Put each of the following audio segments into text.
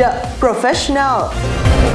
The Professional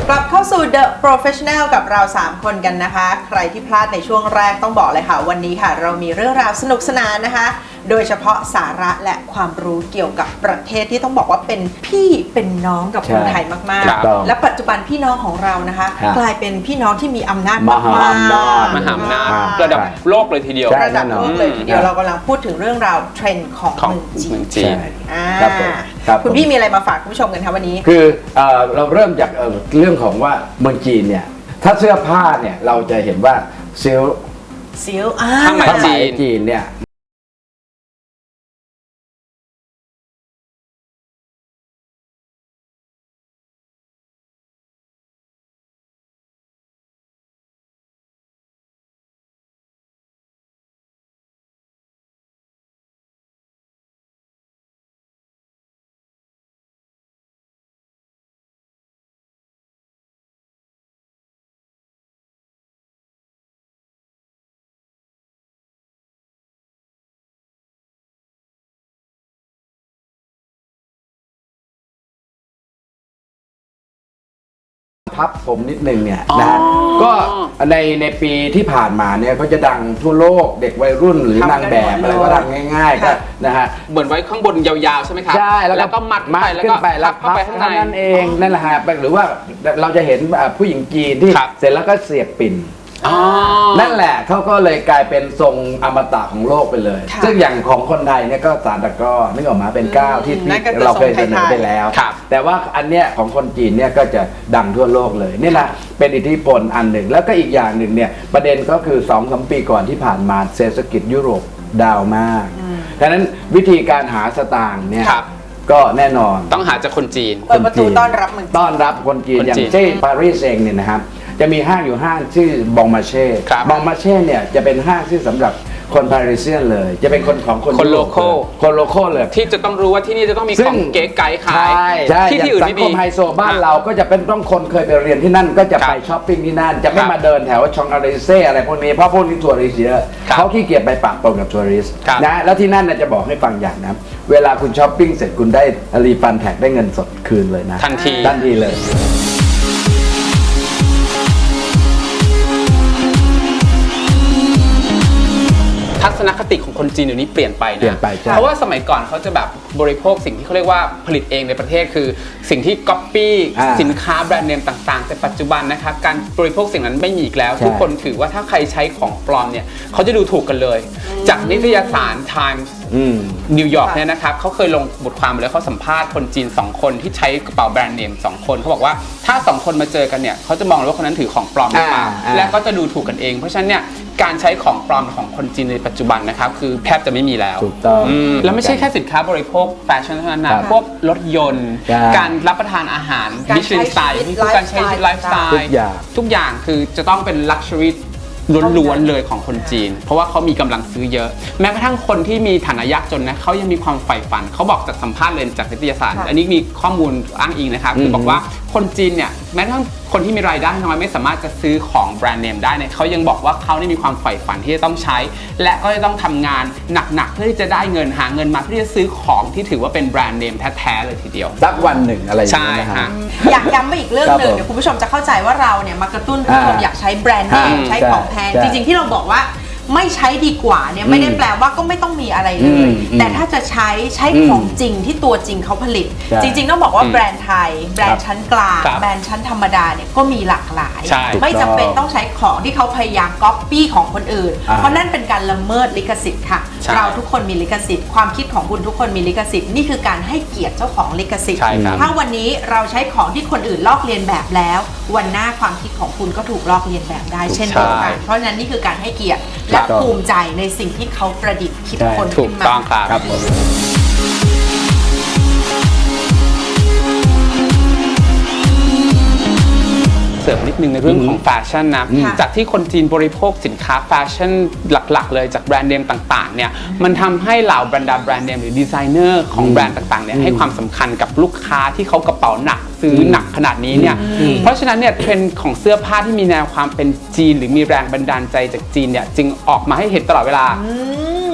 กลับเข้าสู่ The Professional กับเรา 3 คนกันนะคะ ใครที่พลาดในช่วงแรกต้องบอกเลยค่ะ วันนี้ค่ะ เรามีเรื่องราวสนุกสนานนะคะโดยเฉพาะสาระและความรู้เกี่ยวกับประเทศที่ต้องบอกว่าเป็นพี่เป็นน้องกับคนใช่ไทยมากถูกต้องๆและปัจจุบันพี่น้องของเรานะคะ ครับกลายเป็นพี่น้องที่มีอำนาจมมากหาอำนาจๆมหาอำนาจอ่าระดับโลกเลยทีเดียว ใช่ ระดับโลกเลยทีเดียวแน่นอนเรากำลังพูดถึงเรื่องราวเทรนด์ของของเมืองจีเมืนองจีน ใช่อ่าครับผมครับคุณผมพี่มีอะไรมาฝากคุณผู้ชมกันคะวันนี้ คือเอ่อเราเริ่มจากเอ่อเรื่องของว่าเมืองจีนเนี่ยถ้าเสื้อผ้าเนี่ยเราจะเห็นว่าเซลล์ซิลอ่า ผ้าไหม ผ้าไหมจีน จีนเนี่ย พับผมนิดนึงเนี่ยอ๋อนะฮะก็ในในปีที่ผ่านมาเนี่ยก็จะดังทั่วโลกเด็กวัยรุ่นหรือทำกันนางแบบหมดเลยอะไรก็ดังง่ายๆก็ค่ะ นะฮะ เหมือนไว้ข้างบนยาวๆใช่ไหมครับใช่แล้วก็มัดมัไปดแล้วขึ้ก็นไปแล้วพับเข้าไปข้างใน เท่นั้นเองนั่นแหละฮะหรือว่าเราจะเห็นอ่าผู้หญิงจีนที่ครับเสร็จแล้วก็เสียบปิ่น อ๋อ นั่นแหละเขาก็เลยกลายเป็นทรงอมตะของโลกไปเลย ค่ะซึ่งอย่างของคนไทยเนี่ยก็สารตะกร้อนึกออกมาเป็นก้าวที่อืมนั่ที่นก็คือเราเคยทรเสงนไทยๆอไปแล้ว ครับแต่ว่าอันเนี้ยของคนจีนเนี่ยก็จะดังทั่วโลกเลยนี่แหละเป็นอิทธิพลอันหนึ่ง แล้วก็อีกอย่างหนึ่งเนี่ยประเด็นก็คือ2อสปีก่อนที่ผ่านมาเศรษฐกิจยุโรปดาวมากดังนั้นวิธีการหาสตางค์เนี่ยครับ ก็แน่นอน ต้องหาจากคนจีน เปิดประตูต้อนรับเมืองจีน ต้อนรับคนจีนคนอย่างจีน เช่นปารีสเองเนี่ยนะครับ จะมีห้างอยู่ห้างชื่อบองมาเช่ครับบองมาเช่เนี่ยจะเป็นห้างที่สำหรับคนปารีเซียนเลย จะเป็นคนของคนคนยุโรป local เลยคนโลโก้เลย ที่จะต้องรู้ว่าที่นี่จะต้องมีซึ่ของเก๋ไก๋ขายใช่ใช่ที่ที่ย่างอื่นสัไม่งมีคมไฮโซบ้านเราก็จะเป็นต้องคนเคยไปเรียนที่นั่นก็จะครับไปช้อปปิ้งที่นั่น จะไม่ครับมาเดินแถวชองอาริเซ่อะไรพวกนี้เพราะพวกนี้ทัวริสต์เยอะครับเขาขี้เกียจไปปะปนกับทัวริสต์ครับนะแล้วที่นั่นน่ะจะบอกให้ฟังอย่างนะเวลาคุณช้อปปิ้งเสร็จคุณได้รีฟันแท็กได้เงินสดคืนเลยนะทันที ทันทีเลย ทัศนคติของคนจีนเดี๋ยวนี้เปลี่ยนไปนะเปลี่ยนไปใช่ เพราะว่าสมัยก่อนเขาจะแบบบริโภคสิ่งที่เขาเรียกว่าผลิตเองในประเทศคือสิ่งที่ก๊อปปี้อ่าสินค้าแบรนด์เนมต่างๆ แต่ปัจจุบันนะครับการบริโภคสิ่งนั้นไม่มีอีกแล้ว ใช่ ทุกคนถือว่าถ้าใครใช้ของปลอมเนี่ยเขาจะดูถูกกันเลย จากนิตยสาร Times อืม นิวยอร์กเนี่ยนะครับเขาเคยลงบทความไปแล้วเขาสัมภาษณ์คนจีน 2 คนที่ใช้กระเป๋าแบรนด์เนม2คนเขาบอกว่าถ้า 2 คนมาเจอกันเนี่ยเขาจะมองเลยว่าคนนั้นถือของปลอมหรือเปล่าอ่าอ่า และก็จะดูถูกกันเอง เพราะฉะนั้นเนี่ยการใช้ของปลอมของคนจีนในปัจจุบันนะครับคือแทบจะไม่มีแล้ว ถูกต้องมแล้วไม่ใช่แค่สินค้าบริโภคแฟชั่นเท่านั้นครันะบพวกรถยนต์ ใช่การรับประทานอาหารการมิชลินสไตล์ใช้ชีวิตนี่คือการใช้ชีวิตไลฟ์สไตทุกล์อย่าง ทุกอย่างคือจะต้องเป็นลักชัวรี่ ล้วนๆเลยของคนจีน เพราะว่าเขามีกำลังซื้อเยอะ แม้กระทั่งคนที่มีฐานะยากจนนะเขายังมีความใฝ่ฝันเขาบอกจากสัมภาษณ์เลยจากนิตยสารค่ะอันนี้มีข้อมูลอ้างอิงนะครับคือบอกว่าคนจีนเนี่ยแม้กระทั่งคนที่มีรายได้น้อยไม่สามารถจะซื้อของแบรนด์เนมได้เนี่ยเขายังบอกว่าเขานี่มีความใฝ่ฝันที่จะต้องใช้ และก็จะต้องทำงานหนักๆเพื่อที่จะได้เงินหาเงินมาเพื่อที่จะซื้อของที่ถือว่าเป็นแบรนด์เนมแท้ๆเลยทีเดียวสักวันหนึ่งอะไรอย่างใช่เงี้ยนะฮะฮะ อยากย้ำไปอีกเรื่องหนึ่งครับผมเดี๋ยวคุณผู้ชมจะเข้าใจว่าเราเนี่ยมากระตุ้นคุณผู้ชมอ่าอยากใช้แบรนด์เนมอ่าใช้ของแพงใช่ จริงๆที่เราบอกว่า ไม่ใช้ดีกว่าเนี่ยไม่ได้อืมแปลว่าก็ไม่ต้องมีอะไรเลอืยมแต่ถ้าจะใช้ใช้อืมของจริงที่ตัวจริงเขาผลิต ใช่จริง ๆ ต้องบอกว่าอืมแบรนด์ไทย แบรนด์ชั้นกลางครับแบรนด์ชั้นธรรมดาเนี่ยก็มีหลากหลาย ใช่ ไม่จำเป็นต้องใช้ของที่เขาพยายามก๊อปปี้ของคนอื่น อ่า เพราะนั่นเป็นการละเมิดลิขสิทธิ์ค่ะ ใช่ เราทุกคนมีลิขสิทธิ์ความคิดของคุณทุกคนมีลิขสิทธิ์นี่คือการให้เกียรติเจ้าของลิขสิทธิ์ ใช่ครับ ถ้าวันนี้เราใช้ของที่คนอื่นลอกเลียนแบบแล้ว วันหน้าความคิดของคุณก็ถูกลอกเลียนแบบได้เช่นเดียวกันเพราะฉะนั้นนี่คือการให้เกียรติและภูมิใจในสิ่งที่เขาประดิษฐ์คิดใช่คนถูขึ้กนมา ต้องครับ ครับผม ริมนิดนึงในเรื่องของแฟชั่นนะอืมจากที่คนจีนบริโภคสินค้าแฟชั่นหลักๆ เลยจากแบรนด์เนมต่างๆเนี่ยมันทำให้เหล่าบรรดาแบรนด์เนมหรือดีไซเนอร์ของแบรนด์ต่างๆเนี่ยให้ความสำคัญกับลูกค้าที่เขากระเป๋าหนักซื้อหนักขนาดนี้เนี่ย เพราะฉะนั้นเนี่ยเทรนด์ของเสื้อผ้าที่มีแนวความเป็นจีน หรือมีแรงบันดาลใจจากจีนเนี่ยจึงออกมาให้เห็นตลอดเวลา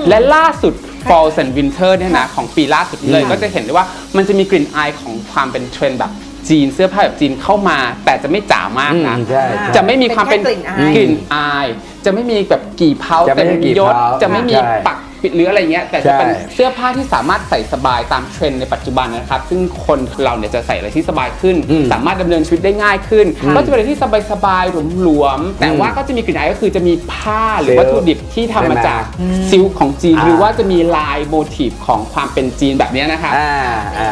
และล่าสุด Fall and Winter เนี่ยนะของปีล่าสุดเลยอืมก็จะเห็นได้ว่ามันจะมีกลิ่นอายของความเป็นเทรนด์แบบ จีนเสื้อผ้าแบบจีนเข้ามา แต่จะไม่จ๋ามากนะอืมใช่ใช่จะไม่มีความเป็นเป็นแค่กลิ่นอายกลิ่นอาย จะไม่มีแบบกี่เพาจะไม่เต็มมีกี่ยศเพาจะไม่มีใช่ปักปิดหรืออะไรเงี้ยแต่จะเป็นใช่ เสื้อผ้าที่สามารถใส่สบายตามเทรนด์ในปัจจุบันนะครับ ซึ่งคนเราเนี่ยจะใส่อะไรที่สบายขึ้น อืมสามารถดำเนินชีวิตได้ง่ายขึ้น ก็จะเป็นอะไรที่สบายๆหลวมๆแต่ว่าก็จะมีกลิ่นอายก็คือจะมีผ้าหรือวัตถุดิบที่ทำมาจากซิลค์ของจีน อ่า หรือว่าจะมีลายโมทีฟของความเป็นจีนแบบเนี้ยนะคะ อ่าอ่า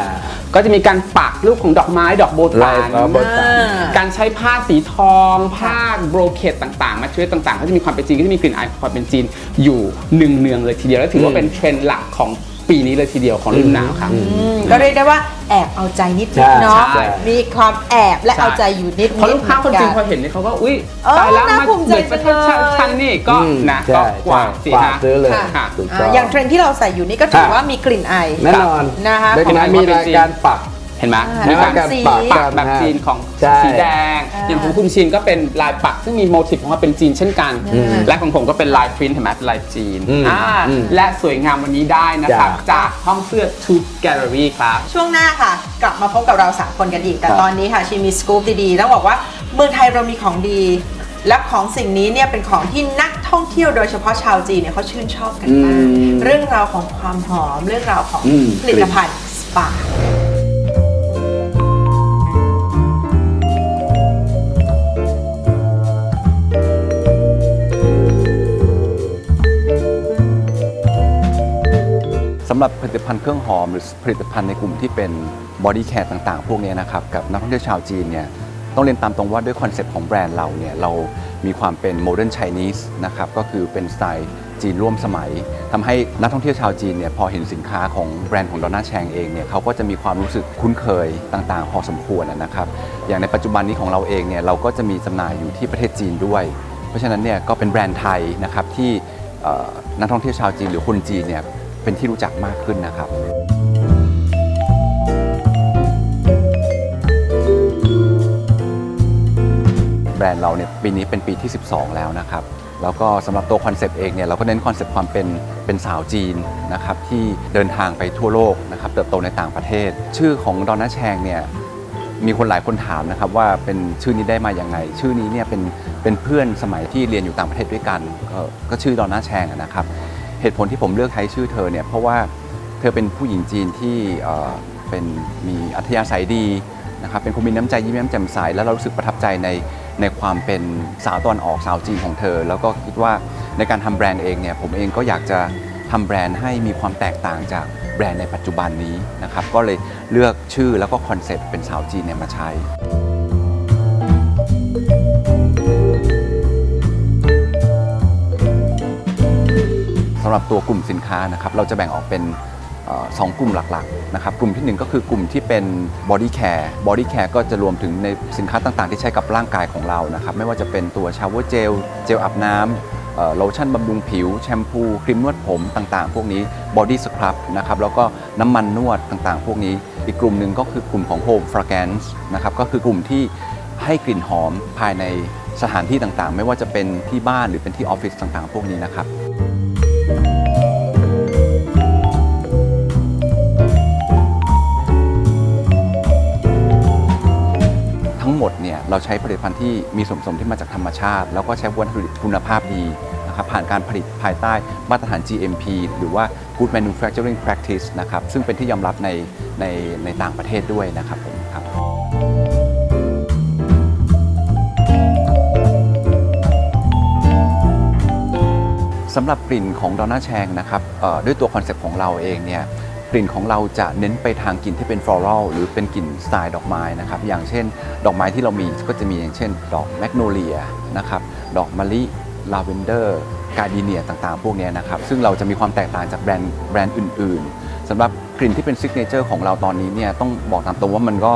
ก็จะมีการปักรูปของดอกไม้ดอกโบลาตายนอ๋อโบตันอ่าการใช้ผ้าสีทองผ้าโบรเคตต่างๆมาช่วยต่างๆ ก็จะมีความเป็นจีนก็จะมีกลิ่นอายของความเป็นจีนอยู่หนึ่งเนืองๆเลยทีเดียวแล้วถือว่าเป็นเทรนด์หลักของ ปีนี้เลยทีเดียวของฤดูหนาวครับอืมก็เรียกได้ว่าแอบเอาใจนิดใช่ๆเนาะ ใช่ มีความแอบและเอาใจอยู่นิดๆเพราะลูกค้าคนจีนพเหมืออกัเห็นเนี่ยเขาก็อุ้ยเออตายแล้วน่ามาภูมิใจเหมือนประเทศจังเลยฉันนี่ก็อืมนะใช่ก็กว่าสิกว่าฮะซื้อเลยค่ะค่ะถูกอ่าต้องอย่างเทรนด์ที่เราใส่อยู่นี่ก็ถือค่ะ ว่ามีกลิ่นอายแน่นอนนะคะ ดังนั้นมีรายการปัก เห็นไหมอ่ามีการการสี ปักปักแบบจีนของใช่สีแดง อ่าอย่างของคุณชินก็เป็นลายปักซึ่งมีโมทีฟของความเป็นจีนเช่นกัน อืมและของผมก็เป็นลายพรินท์เห็นไหมเป็นลายจีนอืมอ่าอืมและสวยงามวันนี้ได้นะครับ จ้ะ จากห้องเสื้อ Tooth Gallery ครับ ช่วงหน้าค่ะ กลับมาพบกับเราสามคนกันอีก แต่ครับ ตอนนี้ค่ะชีมีสกู๊ปดีๆต้องบอกว่าเมืองไทยเรามีของดี และของสิ่งนี้เนี่ยเป็นของที่นักท่องเที่ยวโดยเฉพาะชาวจีนเนี่ยเขาชื่นชอบกันมากอืมเรื่องราวของความหอม เรื่องราวของอืม ผลิตภัณฑ์สปาำหรับผลิตภัณฑ์เครื่องหอมหรือผลิตภัณฑ์ในกลุ่มที่เป็นบอดี้แคร์ต่างๆ พวกนี้นะครับกับนักท่องเที่ยวชาวจีนเนี่ยต้องเรียนตามตรงว่าด้วยคอนเซ็ปต์ของแบรนด์เราเนี่ยเรามีความเป็นโมเดิร์นไชนีสนะครับก็คือเป็นสไตล์จีนร่วมสมัยทำให้นักท่องเที่ยวชาวจีนเนี่ยพอเห็นสินค้าของแบรนด์ของดอนน่าแชงเองเนี่ยเขาก็จะมีความรู้สึกคุ้นเคยต่างๆ พอสมควรนะครับอย่างในปัจจุบันนี้ของเราเองเนี่ยเราก็จะมีจำหน่ายอยู่ที่ประเทศจีนด้วย เพราะฉะนั้นเนี่ยก็เป็นแบรนด์ไทยนะครับที่นักท่องเที่ยวชาวจีนหรือคนจีนเนี่ย เป็นที่รู้จักมากขึ้นนะครับแบรนด์เราเนี่ยปีนี้เป็นปีที่ 12 แล้วนะครับ แล้วก็สำหรับตัวคอนเซปต์เองเนี่ยเราก็เน้นคอนเซปต์ความเป็นเป็นสาวจีนนะครับที่เดินทางไปทั่วโลกนะครับเติบโตในต่างประเทศ ชื่อของดอนน่าแชงเนี่ยมีคนหลายคนถามนะครับว่าเป็นชื่อนี้ได้มาอย่างไง ชื่อนี้เนี่ยเป็นเป็นเพื่อนสมัยที่เรียนอยู่ต่างประเทศด้วยกัน ก็ก็ชื่อดอนน่าแชงนะครับ เหตุผลที่ผมเลือกใช้ชื่อเธอเนี่ยเพราะว่าเธอเป็นผู้หญิงจีนที่เป็นมีอัธยาศัยดีนะครับเป็นคนมีน้ำใจยิ้มแย้มแจ่มใสแล้วเรารู้สึกประทับใจในในความเป็นสาวตอนออกสาวจีนของเธอ แล้วก็คิดว่าในการทำแบรนด์เองเนี่ยผมเองก็อยากจะทำแบรนด์ให้มีความแตกต่างจากแบรนด์ในปัจจุบันนี้นะครับก็เลยเลือกชื่อแล้วก็คอนเซ็ปต์เป็นสาวจีนเนี่ยมาใช้ สำหรับตัวกลุ่มสินค้านะครับเราจะแบ่งออกเป็นสองกลุ่มหลักๆนะครับกลุ่มที่หนึ่งก็คือกลุ่มที่เป็นบอดี้แคร์บอดี้แคร์ก็จะรวมถึงในสินค้าต่างๆ ที่ใช้กับร่างกายของเรานะครับไม่ว่าจะเป็นตัวชาวเวอร์เจลเจลอาบน้ำโลชั่นบำรุงผิว แชมพูครีมนวดผมต่างๆ พวกนี้บอดี้สครับนะครับแล้วก็น้ำมันนวดต่างๆ พวกนี้ อีกกลุ่มหนึ่งก็คือกลุ่มของ Home Fragrance นะครับก็คือกลุ่มที่ให้กลิ่นหอมภายในสถานที่ต่างๆ ไม่ว่าจะเป็นที่บ้านหรือเป็นที่ออฟฟิศต่างๆ พวกนี้นะครับ มดเนี่ยเราใช้ผลิตภัณฑ์ที่มีส่วนผสมที่มาจากธรรมชาติ แล้วก็ใช้วัตถุดิบคุณภาพดีนะครับผ่านการผลิตภายใต้มาตรฐาน GMP หรือว่า Good Manufacturing Practice นะครับซึ่งเป็นที่ยอมรับในในในต่างประเทศด้วยนะครับผมครับสำหรับกลิ่นของดอนน่าแชงนะครับด้วยตัวคอนเซปต์ของเราเองเนี่ย ลิ่นของเราจะเน้นไปทางกลิ่นที่เป็นฟลอรัลหรือเป็นกลิ่นสไตล์ดอกไม้นะครับ อย่างเช่น ดอกไม้ที่เรามีก็จะมีอย่างเช่น ดอกแมกโนเลียนะครับ ดอกมะลิ ลาเวนเดอร์ กาดีเนียต่างๆ พวกนี้นะครับ ซึ่งเราจะมีความแตกต่างจากแบรนด์แบรนด์อื่นๆสำหรับกลิ่นที่เป็นซิกเนเจอร์ของเราตอนนี้เนี่ยต้องบอกตามตรงว่ามันก็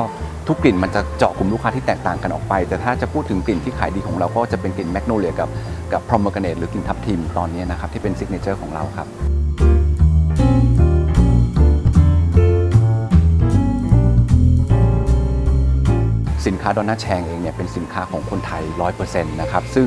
ทุกกลิ่นมันจะเจาะกลุ่มลูกค้าที่แตกต่างกันออกไป แต่ถ้าจะพูดถึงกลิ่นที่ขายดีของเราก็จะเป็นกลิ่นแมกโนเลียกับกับพรอมเกเนตหรือกลิ่นทับทิมตอนนี้นะครับที่เป็นซิกเนเจอร์ของเราครับ สินค้าดอนน่าแชงเองเนี่ยเป็นสินค้าของคนไทย 100%นะครับซึ่ง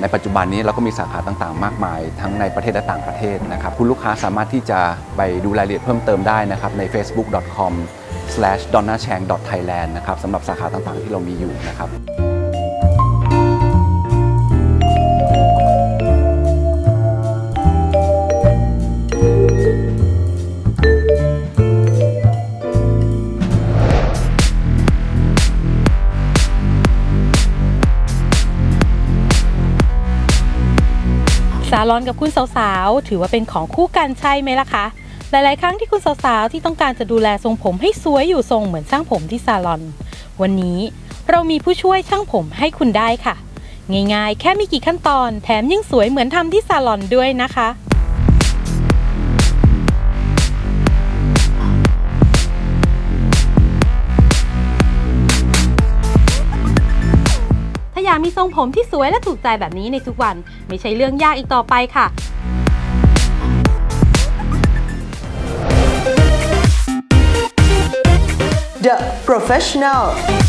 ในปัจจุบันนี้เราก็มีสาขาต่างๆ มากมาย ทั้งในประเทศและต่างประเทศนะครับคุณลูกค้าสามารถที่จะไปดูรายละเอียดเพิ่มเติมได้นะครับใน facebook.com/donnachang.thailand นะครับสำหรับสาขาต่างๆที่เรามีอยู่นะครับ ซาลอนกับคุณสาวๆ ถือว่าเป็นของคู่กันใช่ไหมล่ะคะ หลายๆ ครั้งที่คุณสาวๆ ที่ต้องการจะดูแลทรงผมให้สวยอยู่ทรงเหมือนช่างผมที่ซาลอน วันนี้เรามีผู้ช่วยช่างผมให้คุณได้ค่ะ ง่ายๆ แค่มีกี่ขั้นตอน แถมยังสวยเหมือนทำที่ซาลอนด้วยนะคะ ทรงผมที่สวยและถูกใจแบบนี้ในทุกวัน ไม่ใช่เรื่องยากอีกต่อไปค่ะ The Professional